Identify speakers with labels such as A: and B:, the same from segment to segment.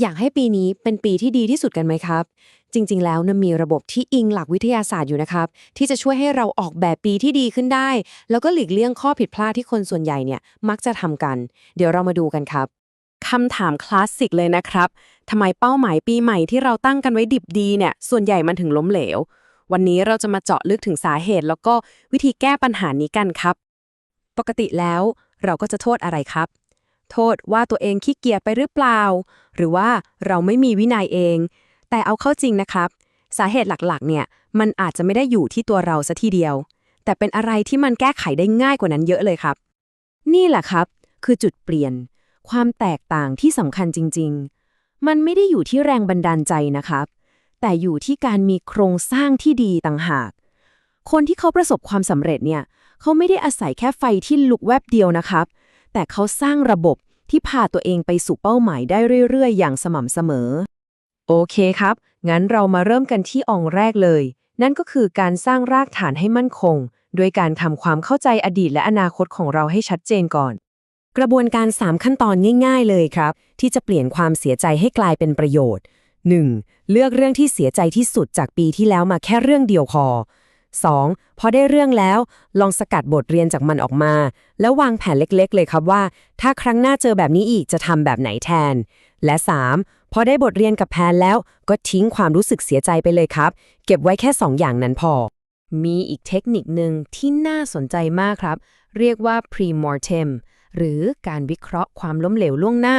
A: อยากให้ปีนี้เป็นปีที่ดีที่สุดกันไหมครับ จริง ๆ แล้วนะมีระบบที่อิงหลักวิทยาศาสตร์อยู่นะครับ ที่จะช่วยให้เราออกแบบปีที่ดีขึ้นได้ แล้วก็หลีกเลี่ยงข้อผิดพลาดที่คนส่วนใหญ่เนี่ยมักจะทำกัน เดี๋ยวเรามาดูกันครับ
B: คำถามคลาสสิกเลยนะครับทำไมเป้าหมายปีใหม่ที่เราตั้งกันไว้ดิบดีเนี่ยส่วนใหญ่มันถึงล้มเหลว วันนี้เราจะมาเจาะลึกถึงสาเหตุ แล้วก็วิธีแก้ปัญหานี้กันครับ ปกติแล้วเราก็จะโทษอะไรครับ โทษว่าตัวเองขี้เกียจไปหรือเปล่า หรือว่าเราไม่มีวินัยเอง แต่เอาเข้าจริงนะครับ สาเหตุหลักๆ เนี่ยมันอาจจะไม่ได้อยู่ที่ตัวเราซะทีเดียว แต่เป็นอะไรที่มันแก้ไขได้ง่ายกว่านั้นเยอะเลยครับ นี่แหละครับ คือจุดเปลี่ยน ความแตกต่างที่สำคัญจริง ๆ มันไม่ได้อยู่ที่แรงบันดาลใจนะครับ แต่อยู่ที่การมีโครงสร้างที่ดีต่างหาก คนที่เขาประสบความสำเร็จเนี่ยเขาไม่ได้อาศัยแค่ไฟที่ลุกแวบเดียวนะครับ แต่เขาสร้างระบบที่พาตัวเองไปสู่เป้าหมายได้เรื่อย ๆ อย่างสม่ำเสมอ โอเคครับ งั้นเรามาเริ่มกันที่องค์แรกเลย นั่นก็คือการสร้างรากฐานให้มั่นคง โดยการทำความเข้าใจอดีตและอนาคตของเราให้ชัดเจนก่อน กระบวนการ 3 ขั้นตอนง่าย ๆ เลยครับ ที่จะเปลี่ยนความเสียใจให้กลายเป็นประโยชน์ 1. เลือกเรื่องที่เสียใจที่สุดจากปีที่แล้วมาแค่เรื่องเดียวพอ 2. พอได้เรื่องแล้วลองสกัดบทเรียนจากมันออกมา แล้ววางแผนเล็กๆ เลยครับว่า ถ้าครั้งหน้าเจอแบบนี้อีกจะทำแบบไหนแทน และ 3. พอได้บทเรียนกับแพนแล้วก็ทิ้งความรู้สึกเสียใจไปเลยครับ เก็บไว้แค่ 2 อย่างนั้นพอ มีอีกเทคนิคหนึ่งที่น่าสนใจมากครับ เรียกว่า pre-mortem หรือการวิเคราะห์ความล้มเหลวล่วงหน้า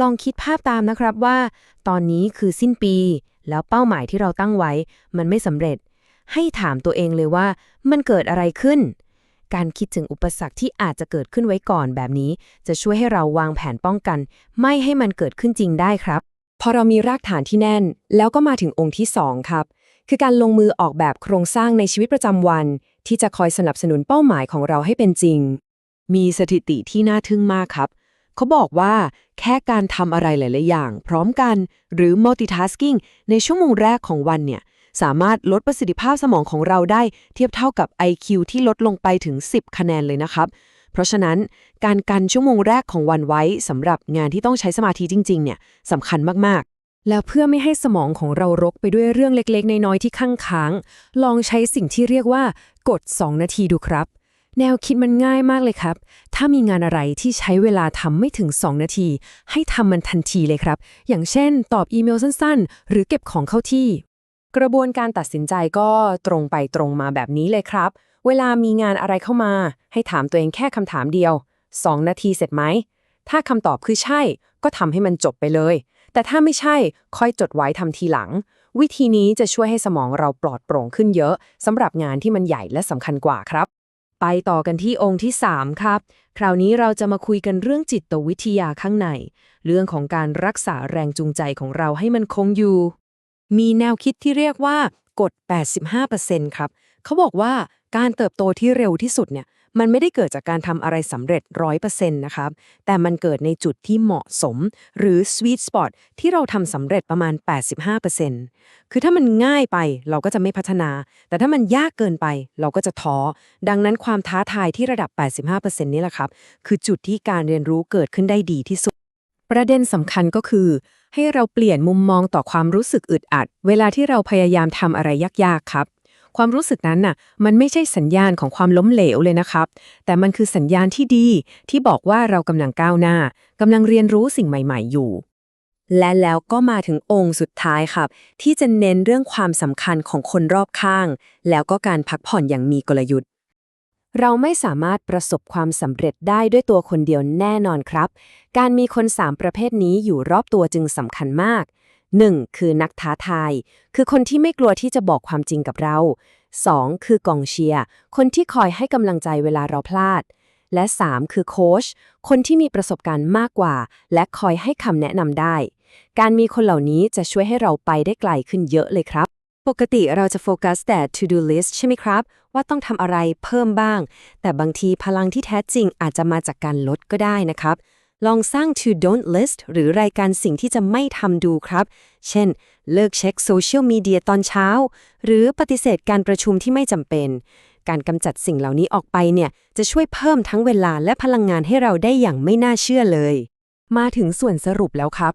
B: ลองคิดภาพตามนะครับว่า ตอนนี้คือสิ้นปี แล้วเป้าหมายที่เราตั้งไว้ มันไม่สำเร็จ ให้ถามตัวเองเลยว่ามันเกิดอะไรขึ้น การคิดถึงอุปสรรคที่อาจจะเกิดขึ้นไว้ก่อนแบบนี้ จะช่วยให้เราวางแผนป้องกัน ไม่ให้มันเกิดขึ้นจริงได้ครับ
A: พอเรามีรากฐานที่แน่น แล้วก็มาถึงองค์ที่ 2 ครับ คือการลงมือออกแบบโครงสร้างในชีวิตประจำวัน ที่จะคอยสนับสนุนเป้าหมายของเราให้เป็นจริง มีสถิติที่น่าทึ่งมากครับเขาบอกว่าแค่การทำอะไรหลาย ๆ อย่าง พร้อมกันหรือ multitasking ในชั่วโมงแรกของวันเนี่ย สามารถลดประสิทธิภาพสมองของเราได้เทียบเท่ากับ IQ ที่ลดลงไปถึง 10 คะแนนเลยนะครับ เพราะฉะนั้นการกันชั่วโมงแรกของวันไว้สำหรับงานที่ต้องใช้สมาธิจริง ๆ เนี่ยสำคัญมากๆ แล้วเพื่อไม่ให้สมองของเรารกไปด้วยเรื่องเล็กๆ น้อยๆที่ข้างค้าง ลองใช้สิ่งที่เรียกว่ากด 2 นาทีดูครับแนวคิดมันง่ายมากเลยครับ ถ้ามีงานอะไรที่ใช้เวลาทำไม่ถึง 2 นาที ให้ทำมันทันทีเลยครับ อย่างเช่น ตอบอีเมลสั้นๆ หรือเก็บของเข้าที่ กระบวนการตัดสินใจก็ตรงไปตรงมาแบบนี้เลยครับ เวลามีงานอะไรเข้ามา ให้ถามตัวเองแค่คำถามเดียว 2 นาทีเสร็จไหม ถ้าคำตอบคือใช่ ก็ทำให้มันจบไปเลย แต่ถ้าไม่ใช่ค่อยจดไว้ทำทีหลัง วิธีนี้จะช่วยให้สมองเราปลอดโปร่งขึ้นเยอะสำหรับงานที่มันใหญ่และสำคัญกว่าครับ ไปต่อกันที่องค์ที่ 3 ครับ คราวนี้เราจะมาคุยกันเรื่องจิตวิทยาข้างใน เรื่องของการรักษาแรงจูงใจของเราให้มันคงอยู่ มีแนวคิดที่เรียกว่ากฎ 85%ครับ เขาบอกว่าการเติบโตที่เร็วที่สุดเนี่ย มันไม่ได้เกิดจากการทำอะไรสำเร็จ 100%นะครับ แต่มันเกิดในจุดที่เหมาะสม หรือ sweet spot ที่เราทำสำเร็จประมาณ 85%คือถ้ามันง่ายไปเราก็จะไม่พัฒนา แต่ถ้ามันยากเกินไปเราก็จะท้อ ดังนั้นความท้าทายที่ระดับ 85%นี่แหละครับ คือจุดที่การเรียนรู้เกิดขึ้นได้ดีที่สุด ประเด็นสำคัญก็คือ ให้เราเปลี่ยนมุมมองต่อความรู้สึกอึดอัด เวลาที่เราพยายามทำอะไรยากๆครับ ความรู้สึกนั้นน่ะ มันไม่ใช่สัญญาณของความล้มเหลวเลยนะครับ แต่มันคือสัญญาณที่ดี ที่บอกว่าเรากำลังก้าวหน้ากำลังเรียนรู้สิ่งใหม่ ๆ อยู่ และแล้วก็มาถึงองค์สุดท้ายครับ ที่จะเน้นเรื่องความสำคัญของคนรอบข้าง แล้วก็การพักผ่อนอย่างมีกลยุทธ์ เราไม่สามารถประสบความสำเร็จได้ด้วยตัวคนเดียวแน่นอนครับ การมีคน 3 ประเภทนี้อยู่รอบตัวจึงสำคัญมาก 1. คือนักท้าทาย คือคนที่ไม่กลัวที่จะบอกความจริงกับเรา 2. คือกองเชียร์ คนที่คอยให้กำลังใจเวลาเราพลาด และ 3. คือโค้ช คนที่มีประสบการณ์มากกว่า และคอยให้คำแนะนำได้ การมีคนเหล่านี้จะช่วยให้เราไปได้ไกลขึ้นเยอะเลยครับ ปกติเราจะโฟกัสแต่ to do list ใช่ไหมครับ ว่าต้องทำอะไรเพิ่มบ้าง แต่บางทีพลังที่แท้จริงอาจจะมาจากการลดก็ได้นะครับ ลองสร้าง to don't list หรือรายการสิ่งที่จะไม่ทำดูครับ เช่น เลิกเช็คโซเชียลมีเดียตอนเช้า หรือปฏิเสธการประชุมที่ไม่จำเป็น การกำจัดสิ่งเหล่านี้ออกไปเนี่ยจะช่วยเพิ่มทั้งเวลาและพลังงานให้เราได้อย่างไม่น่าเชื่อเลย มาถึงส่วนสรุปแล้วครับ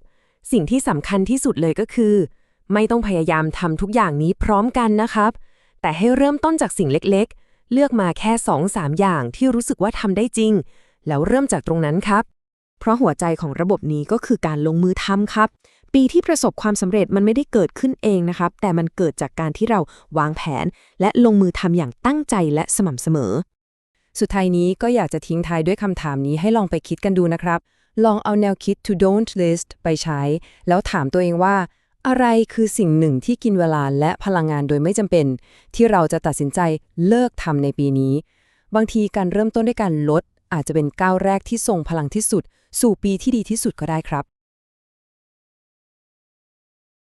A: สิ่งที่สำคัญที่สุดเลยก็คือ ไม่ต้องพยายามทำทุกอย่างนี้พร้อมกันนะครับ แต่ให้เริ่มต้นจากสิ่งเล็กๆ เลือกมาแค่2-3อย่างที่รู้สึกว่าทำได้จริง แล้วเริ่มจากตรงนั้นครับ เพราะหัวใจของระบบนี้ก็คือการลงมือทำครับ ปีที่ประสบความสำเร็จมันไม่ได้เกิดขึ้นเองนะครับ แต่มันเกิดจากการที่เราวางแผน และลงมือทำอย่างตั้งใจและสม่ำเสมอ สุดท้ายนี้ก็อยากจะทิ้งท้ายด้วยคำถามนี้ให้ลองไปคิดกันดูนะครับ ลองเอาแนวคิด to don't list ไปใช้ แล้วถามตัวเองว่า อะไรคือสิ่งหนึ่งที่กินเวลาและพลังงานโดยไม่จำเป็น ที่เราจะตัดสินใจเลิกทำในปีนี้ บางทีการเริ่มต้นด้วยการลด อาจจะเป็นก้าวแรกที่ทรงพลังที่สุด สู่ปีที่ดีที่สุดก็ได้ครับ